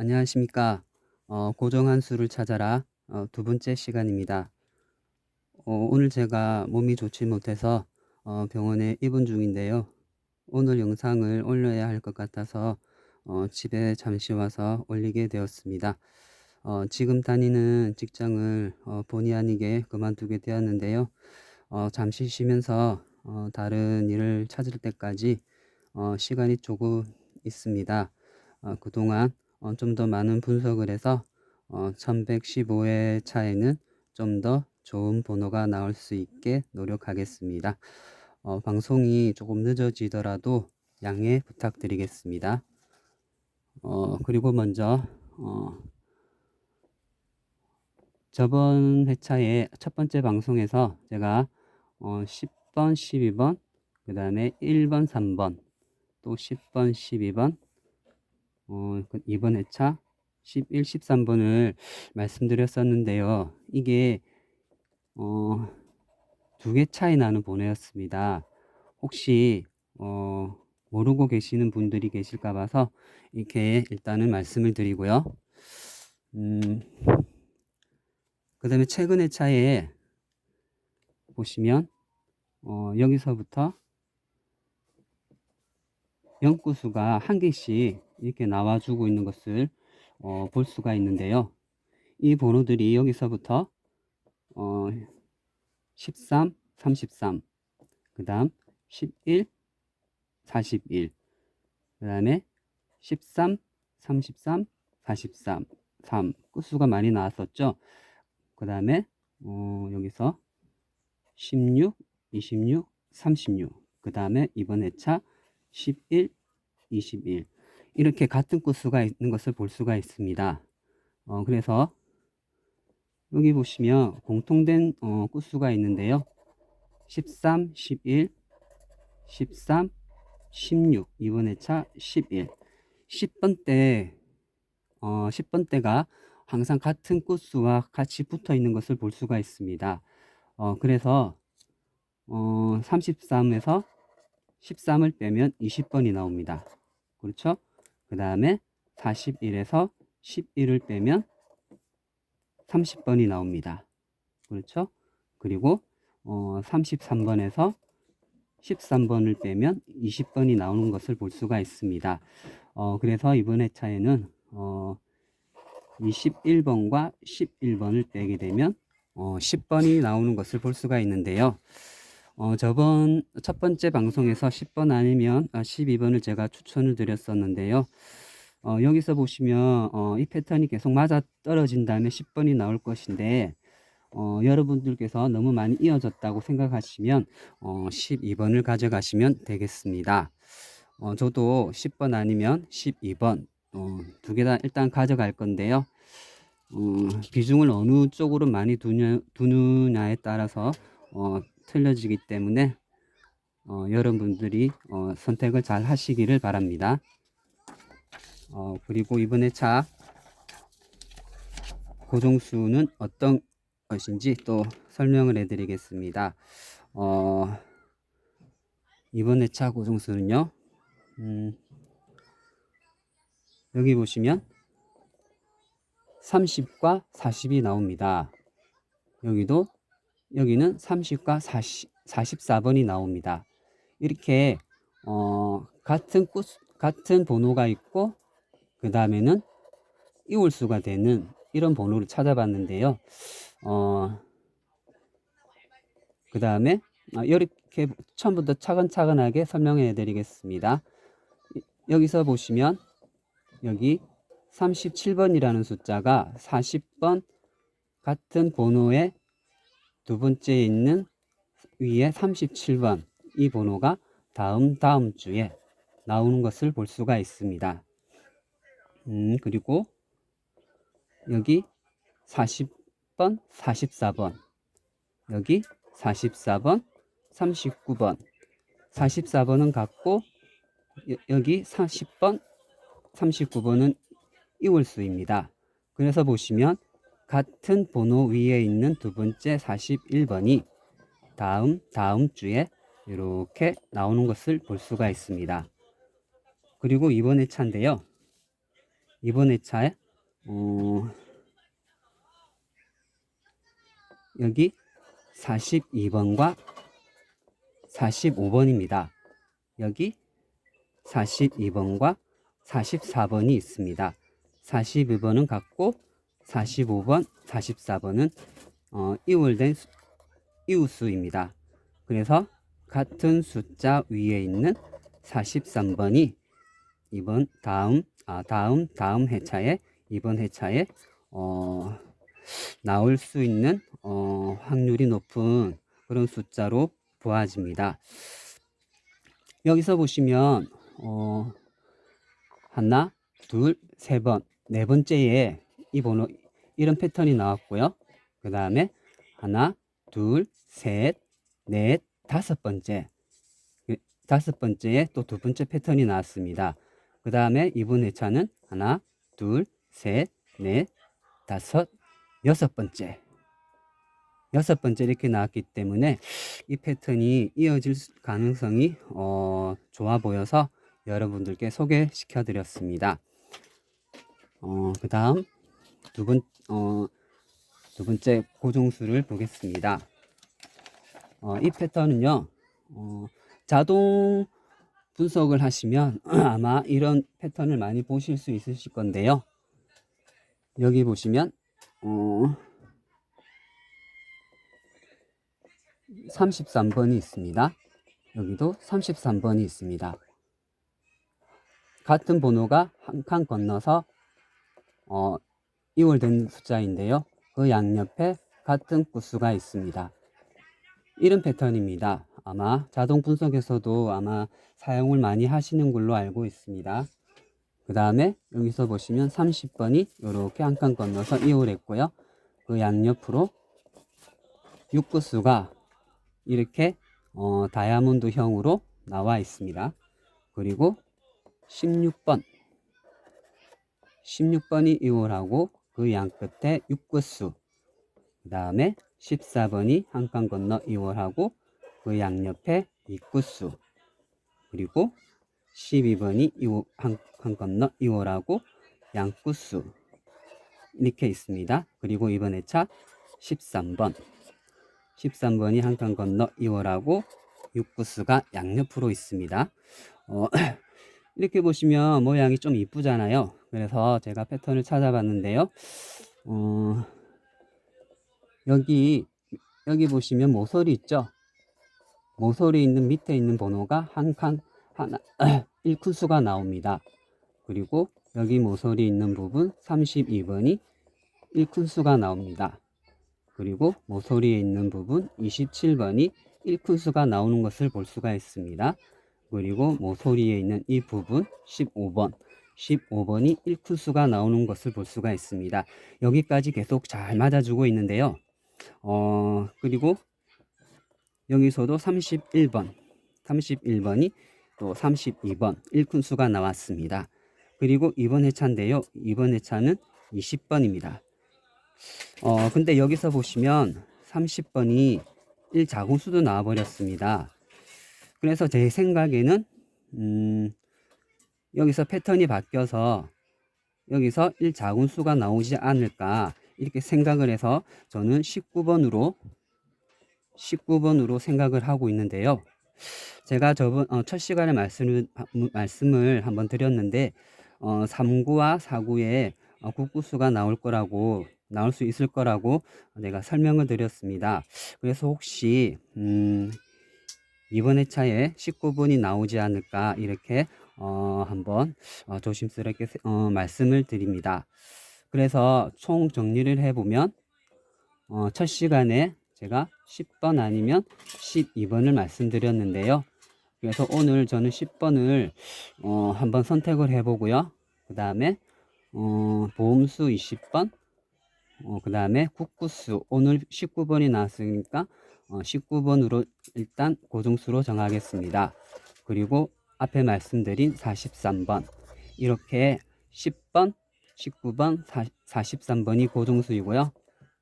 안녕하십니까. 어, 고정한 수를 찾아라. 어, 두 번째 시간입니다. 어, 오늘 제가 몸이 좋지 못해서 어, 병원에 입원 중인데요. 오늘 영상을 올려야 할 것 같아서 어, 집에 잠시 와서 올리게 되었습니다. 어, 지금 다니는 직장을 어, 본의 아니게 그만두게 되었는데요. 어, 잠시 쉬면서 어, 다른 일을 찾을 때까지 어, 시간이 조금 있습니다. 어, 그동안 어, 좀 더 많은 분석을 해서 어, 1115회 차에는 좀 더 좋은 번호가 나올 수 있게 노력하겠습니다. 어, 방송이 조금 늦어지더라도 양해 부탁드리겠습니다. 어, 그리고 먼저 어, 저번 회차에 첫 번째 방송에서 제가 어, 10번, 12번, 그 다음에 1번, 3번, 또 10번, 12번, 어, 그 이번 회차 11, 13번을 말씀드렸었는데요. 이게 어, 두 개 차이 나는 번호였습니다. 혹시 어, 모르고 계시는 분들이 계실까 봐서 이렇게 일단은 말씀을 드리고요. 음, 그 다음에 최근 회차에 보시면 어, 여기서부터 연구수가 한 개씩 이렇게 나와주고 있는 것을 어, 볼 수가 있는데요. 이 번호들이 여기서부터 어, 13, 33, 그 다음 11, 41, 그 다음에 13, 33, 43, 3 끝수가 많이 나왔었죠. 그 다음에 어, 여기서 16, 26, 36, 그 다음에 이번 회차 11, 21 이렇게 같은 끝수가 있는 것을 볼 수가 있습니다. 어, 그래서 여기 보시면 공통된 어, 끝수가 있는데요. 13, 11, 13, 16 이번 회차 11 10번 때 어, 10번 때가 항상 같은 끝수와 같이 붙어 있는 것을 볼 수가 있습니다. 어, 그래서 어, 33에서 13을 빼면 20번이 나옵니다. 그렇죠? 그 다음에 41에서 11을 빼면 30번이 나옵니다. 그렇죠? 그리고 어, 33번에서 13번을 빼면 20번이 나오는 것을 볼 수가 있습니다. 어, 그래서 이번 회차에는 어, 21번과 11번을 빼게 되면 어, 10번이 나오는 것을 볼 수가 있는데요. 어, 저번 첫 번째 방송에서 10번 아니면 12번을 제가 추천을 드렸었는데요. 어, 여기서 보시면 어, 이 패턴이 계속 맞아 떨어진 다음에 10번이 나올 것인데 어, 여러분들께서 너무 많이 이어졌다고 생각하시면 어, 12번을 가져가시면 되겠습니다. 어, 저도 10번 아니면 12번 어, 두 개 다 일단 가져갈 건데요. 어, 비중을 어느 쪽으로 많이 두냐, 두느냐에 따라서 어, 틀려지기 때문에 어, 여러분들이 어, 선택을 잘 하시기를 바랍니다. 어, 그리고 이번에 차 고정수는 어떤 것인지 또 설명을 해드리겠습니다. 어, 이번 회차 고정수는요. 음, 여기 보시면 30과 40이 나옵니다. 여기도 여기는 30과 40, 44번이 나옵니다. 이렇게 어, 같은 꽃, 같은 번호가 있고 그 다음에는 이월수가 되는 이런 번호를 찾아봤는데요. 어, 그 다음에 어, 이렇게 처음부터 차근차근하게 설명해 드리겠습니다. 여기서 보시면 여기 37번이라는 숫자가 40번 같은 번호의 두 번째에 있는 위에 37번 이 번호가 다음 다음 주에 나오는 것을 볼 수가 있습니다. 음, 그리고 여기 40번, 44번 여기 44번, 39번 44번은 같고 여기 40번, 39번은 이월수입니다. 그래서 보시면 같은 번호 위에 있는 두 번째 41번이 다음 다음 주에 이렇게 나오는 것을 볼 수가 있습니다. 그리고 이번 회차인데요. 이번 회차에 어, 여기 42번과 45번입니다. 여기 42번과 44번이 있습니다. 42번은 같고 45번, 44번은 어, 이월된 수- 이웃수입니다. 그래서 같은 숫자 위에 있는 43번이 이번 다음 아 다음 다음 회차에 이번 회차에 어, 나올 수 있는 어, 확률이 높은 그런 숫자로 보아집니다. 여기서 보시면 어, 하나, 둘, 세 번, 네 번째에 이 번호 이런 패턴이 나왔고요. 그 다음에 하나, 둘, 셋, 넷, 다섯 번째 그 다섯 번째에 또 두 번째 패턴이 나왔습니다. 그 다음에 이번 회차는 하나, 둘, 셋, 넷, 다섯, 여섯 번째 여섯 번째 이렇게 나왔기 때문에 이 패턴이 이어질 수- 가능성이 어, 좋아 보여서 여러분들께 소개시켜 드렸습니다. 어, 그 다음 두 번, 어, 두 번째 고정수를 보겠습니다. 어, 이 패턴은요, 어, 자동 분석을 하시면 아마 이런 패턴을 많이 보실 수 있으실 건데요. 여기 보시면, 어, 33번이 있습니다. 여기도 33번이 있습니다. 같은 번호가 한 칸 건너서 어, 이월된 숫자인데요. 그 양옆에 같은 구수가 있습니다. 이런 패턴입니다. 아마 자동 분석에서도 아마 사용을 많이 하시는 걸로 알고 있습니다. 그 다음에 여기서 보시면 30번이 이렇게 한 칸 건너서 이월했고요. 그 양옆으로 6구수가 이렇게 어, 다이아몬드형으로 나와 있습니다. 그리고 16번 16번이 2월하고 그 양 끝에 6구수 그 다음에 14번이 한 칸 건너 2월하고 그 양옆에 2구수 그리고 12번이 한칸 건너 2월하고 양구수 이렇게 있습니다. 그리고 이번 회차 13번 13번이 한 칸 건너 2월하고 6구수가 양옆으로 있습니다. 어, 이렇게 보시면 모양이 좀 이쁘잖아요. 그래서 제가 패턴을 찾아봤는데요. 어, 여기 여기 보시면 모서리 있죠? 모서리 있는 밑에 있는 번호가 한 칸 하나 1큰수가 나옵니다. 그리고 여기 모서리 있는 부분 32번이 1큰수가 나옵니다. 그리고 모서리에 있는 부분 27번이 1큰수가 나오는 것을 볼 수가 있습니다. 그리고 모서리에 있는 이 부분 15번 15번이 1큰수가 나오는 것을 볼 수가 있습니다. 여기까지 계속 잘 맞아주고 있는데요. 어, 그리고 여기서도 31번 31번이 또 32번 1큰수가 나왔습니다. 그리고 이번 회차인데요. 이번 회차는 20번입니다. 어, 근데 여기서 보시면 30번이 1자공수도 나와버렸습니다. 그래서 제 생각에는, 음, 여기서 패턴이 바뀌어서 여기서 1자군수가 나오지 않을까 이렇게 생각을 해서 저는 19번으로 19번으로 생각을 하고 있는데요. 제가 저번 어, 첫 시간에 말씀을 말씀을 한번 드렸는데 어, 3구와 4구에 어, 국구수가 나올 거라고 나올 수 있을 거라고 내가 설명을 드렸습니다. 그래서 혹시 음, 이번 회차에 19분이 나오지 않을까 이렇게 어, 한번 어, 조심스럽게 세- 어, 말씀을 드립니다. 그래서 총 정리를 해보면 어, 첫 시간에 제가 10번 아니면 12번을 말씀드렸는데요. 그래서 오늘 저는 10번을 어, 한번 선택을 해보고요. 그 다음에 어, 보험수 20번, 어, 그 다음에 국구수 오늘 19번이 나왔으니까 어, 19번으로 일단 고정수로 정하겠습니다. 그리고 앞에 말씀드린 43번 이렇게 10번, 19번, 43번이 고정수이고요.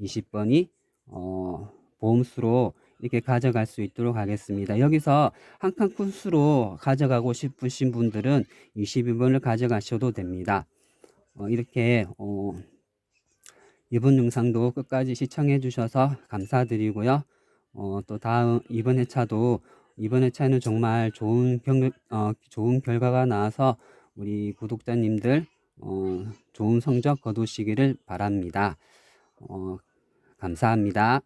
20번이 어, 보험수로 이렇게 가져갈 수 있도록 하겠습니다. 여기서 한 칸 쿤수로 가져가고 싶으신 분들은 22번을 가져가셔도 됩니다. 어, 이렇게 어, 이번 영상도 끝까지 시청해 주셔서 감사드리고요. 어, 또 다음 이번 회차도 이번 회차는 정말 좋은 경, 어, 좋은 결과가 나와서 우리 구독자님들 어, 좋은 성적 거두시기를 바랍니다. 어, 감사합니다.